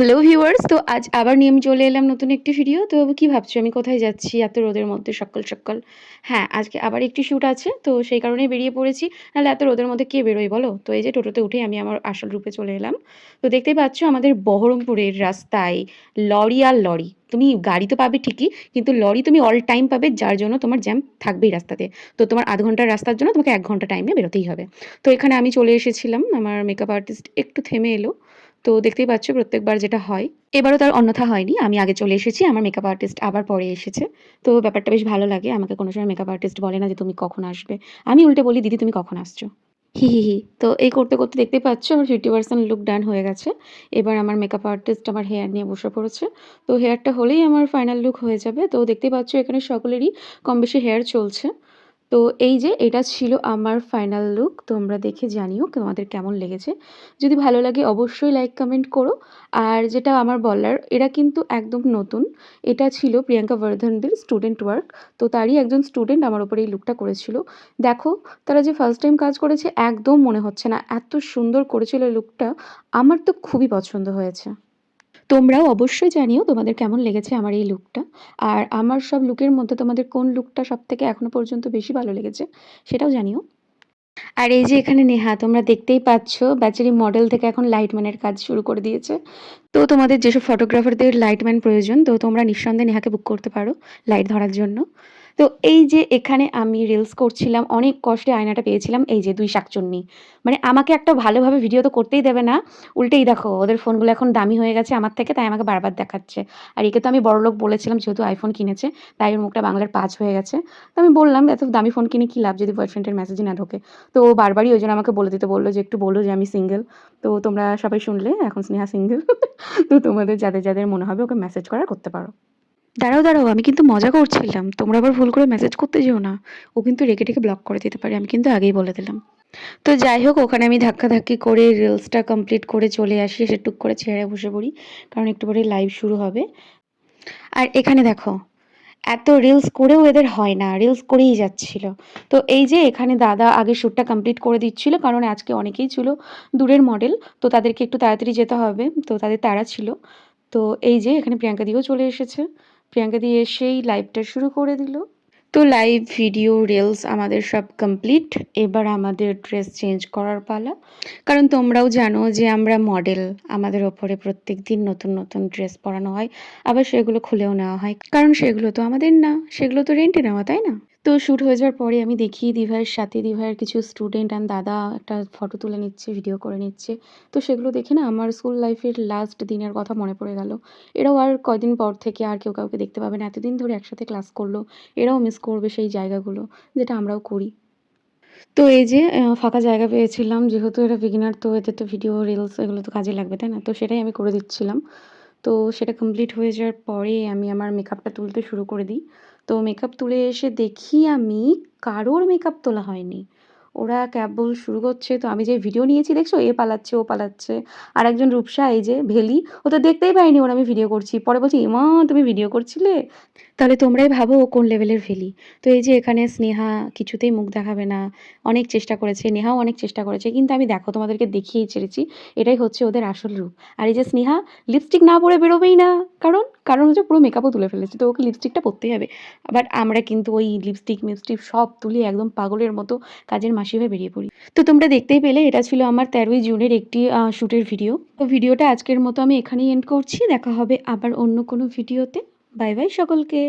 Hello viewers তো আজ আবার নিয়ে আমি চলে এলাম নতুন একটি ভিডিও তো কি ভাবছ? আমি কোথায় যাচ্ছি? এত রোদের মধ্যে, সকাল সকাল। হ্যাঁ আজকে আবার একটি শ্যুট আছে। তো সেই কারণেই বেরিয়ে পড়েছি। নাহলে এত রোদের মধ্যে কে বেরোয় বলো? তো এই যে টোটোতে উঠে আমি আমার আসল রূপে চলে এলাম। তো দেখতেই পাচ্ছ, আমাদের বহরমপুরের রাস্তায় লরি আর লরি। তুমি গাড়ি তো পাবে ঠিকই, কিন্তু লরি তুমি অল টাইম পাবে, যার জন্য তোমার জ্যাম থাকবেই রাস্তাতে। তো তোমার আধ ঘণ্টার রাস্তার জন্য তোমাকে এক ঘণ্টা টাইমে বেরোতেই হবে। তো এখানে আমি চলে এসেছিলাম। আমার মেকআপ আর্টিস্ট একটু থেমে এলো। তো দেখতেই পাচ্ছ প্রত্যেকবার যেটা হয়। এবারও তার অন্যথা হয়নি। আমি আগে চলে এসেছি, আমার মেকআপ আর্টিস্ট আবার পরে এসেছে। তো ব্যাপারটা বেশ ভালো লাগে। আমাকে কোনো সময় মেকআপ আর্টিস্ট বলে না যে তুমি কখন আসবে। আমি উল্টে বলি, দিদি, তুমি কখন আসছো? হি হি হি। তো এই করতে করতে দেখতে পাচ্ছ আমার ফিফটি পার্সেন্ট লুক ডান হয়ে গেছে। এবার আমার মেকআপ আর্টিস্ট আমার হেয়ার নিয়ে বসে পড়েছে। তো হেয়ারটা হলেই আমার ফাইনাল লুক হয়ে যাবে। তো দেখতেই পাচ্ছ এখানে সকলেরই কম বেশি হেয়ার চলছে। তো এই যে এটা ছিল আমার ফাইনাল লুক তোমরা দেখে জানিও তোমাদের কেমন লেগেছে। যদি ভালো লাগে অবশ্যই লাইক কমেন্ট করো। আর যেটা আমার বলার, এরা কিন্তু একদম নতুন। এটা ছিল প্রিয়াঙ্কা বর্ধনদের স্টুডেন্ট ওয়ার্ক তো তারই একজন স্টুডেন্ট আমার উপরে এই লুকটা করেছিল। দেখো, তারা যে ফার্স্ট টাইম কাজ করেছে, একদম মনে হচ্ছে না। এত সুন্দর করেছিল লুকটা আমার তো খুবই পছন্দ হয়েছে। তোমরাও অবশ্যই জানিও তোমাদের কেমন লেগেছে আমার এই লুকটা আর আমার সব লুকের মধ্যে তোমাদের কোন লুকটা সব থেকে এখনও পর্যন্ত বেশি ভালো লেগেছে সেটাও জানিও। আর এই যে এখানে নেহা, তোমরা দেখতেই পাচ্ছ ব্যাচারি মডেল থেকে এখন লাইটম্যানের কাজ শুরু করে দিয়েছে। তো তোমাদের যেসব ফটোগ্রাফারদের লাইটম্যান প্রয়োজন, তো তোমরা নিঃসন্দেহে নেহাকে বুক করতে পারো লাইট ধরার জন্য। তো এই যে এখানে আমি রিলস করছিলাম, অনেক কষ্টে আয়নাটা পেয়েছিলাম, এই যে দুই শাকচুন্নি। মানে আমাকে একটা ভালোভাবে ভিডিও তো করতেই দেবে না, উল্টেই দেখো, ওদের ফোনগুলো এখন দামি হয়ে গেছে আমার থেকে, তাই আমাকে বারবার দেখাচ্ছে। আর একে তো আমি বড়লোক বলেছিলাম, যেহেতু আইফোন কিনেছে, তাই ওর মুখটা বাংলার পাঁচ হয়ে গেছে। তো আমি বললাম, এত দামি ফোন কিনে কী লাভ যদি বয়ফ্রেন্ডের মেসেজই না ঢোকে? তো ও বারবারই ওই জন্য আমাকে বলে দিতে, বলল যে একটু বলো যে আমি সিঙ্গেল তো তোমরা সবাই শুনলে, এখন স্নেহা সিঙ্গেল তো তোমাদের যাদের যাদের মনে হবে ওকে মেসেজ করার করতে পারো। দাঁড়াও দাঁড়াও, আমি কিন্তু মজা করছিলাম। তোমরা আবার ভুল করে মেসেজ করতে যেও না। ও কিন্তু রেখে রেখে ব্লক করে দিতে পারে, আমি কিন্তু আগেই বলে দিলাম। তো যাই হোক, ওখানে আমি ধাক্কাধাক্কি করে রিলসটা কমপ্লিট করে চলে আসি, এসে টুক করে ছেড়ে বসে পড়ি, কারণ একটু পরে লাইভ শুরু হবে। আর এখানে দেখো এত রিলস করেও এদের হয় না রিলস করেই যাচ্ছিল। তো এই যে এখানে দাদা আগে শ্যুটটা কমপ্লিট করে দিচ্ছিল, কারণ আজকে অনেকেই ছিল দূরের মডেল তো তাদেরকে একটু তাড়াতাড়ি যেতে হবে, তো তাদের তাড়া ছিল। তো এই যে এখানে প্রিয়াঙ্কা দিও চলে এসেছে। প্রিয়াঙ্কা দিয়ে এসেই লাইভটা শুরু করে দিল। তো লাইভ ভিডিও রিলস আমাদের সব কমপ্লিট এবার আমাদের ড্রেস চেঞ্জ করার পালা। কারণ তোমরাও জানো যে আমরা মডেল আমাদের ওপরে প্রত্যেক দিন নতুন নতুন ড্রেস পরানো হয়। আবার সেগুলো খুলেও নেওয়া হয়। কারণ সেগুলো তো আমাদের না, সেগুলো তো রেন্টে নেওয়া, তাই না? তো শ্যুট হয়ে যাওয়ার পরে আমি দেখি দিভাইয়ের সাথে, দিভাইয়ের কিছু স্টুডেন্ট অ্যান্ড দাদা একটা ফটো তুলে নিচ্ছে ভিডিও করে নিচ্ছে। তো সেগুলো দেখে না আমার স্কুল লাইফের লাস্ট দিনের কথা মনে পড়ে গেল। এরাও আর কয়দিন পর থেকে আর কেউ কাউকে দেখতে পাবে না। এতদিন ধরে একসাথে ক্লাস করল, এরাও মিস করবে সেই জায়গাগুলো যেটা আমরাও করি। তো এই যে ফাঁকা জায়গা পেয়েছিলাম, যেহেতু এরা বিগিনার তো এদের তো ভিডিও রিলস এগুলো তো কাজে লাগবে, তাই না? তো সেটাই আমি করে দিচ্ছিলাম। তো সেটা কমপ্লিট হয়ে যাওয়ার পরে আমি আমার মেকআপটা তুলতে শুরু করে দিই। তো মেকআপ তুলে এসে দেখি আমি কারোর মেকআপ তোলা হয়নি। ওরা কেবল শুরু করছে, তো আমি যে ভিডিও নিয়েছি, দেখছ? এ পালাচ্ছে, ও পালাচ্ছে। আর একজন রূপসা, এই যে ভেলি, ও তো দেখতেই পাইনি ওরা আমি ভিডিও করছি। পরে বলছি এমা তুমি ভিডিও করছিলে? তাহলে তোমরাই ভাবো ও কোন লেভেলের ভেলি। তো এই যে এখানে স্নেহা কিছুতেই মুখ দেখাবে না, অনেক চেষ্টা করেছে, নেহাও অনেক চেষ্টা করেছে, কিন্তু আমি দেখো তোমাদেরকে দেখিয়েই ছেড়েছি, এটাই হচ্ছে ওদের আসল রূপ। আর এই যে স্নেহা লিপস্টিক না পরে বেরোবেই না, কারণ কারণ হচ্ছে পুরো মেকআপও তুলে ফেলেছে, তো ওকে লিপস্টিকটা পরতেই হবে। বাট আমরা কিন্তু ওই লিপস্টিক মিপস্টিক সব তুলে একদম পাগলের মতো কাজের মাসি হয়ে বেরিয়ে পড়ি। তো তোমরা দেখতেই পেলে, এটা ছিল আমার তেরোই জুনের একটি শ্যুটের ভিডিও তো ভিডিওটা আজকের মতো আমি এখানেই এন্ড করছি। দেখা হবে আবার অন্য কোনো ভিডিওতে বাই বাই সকলকে।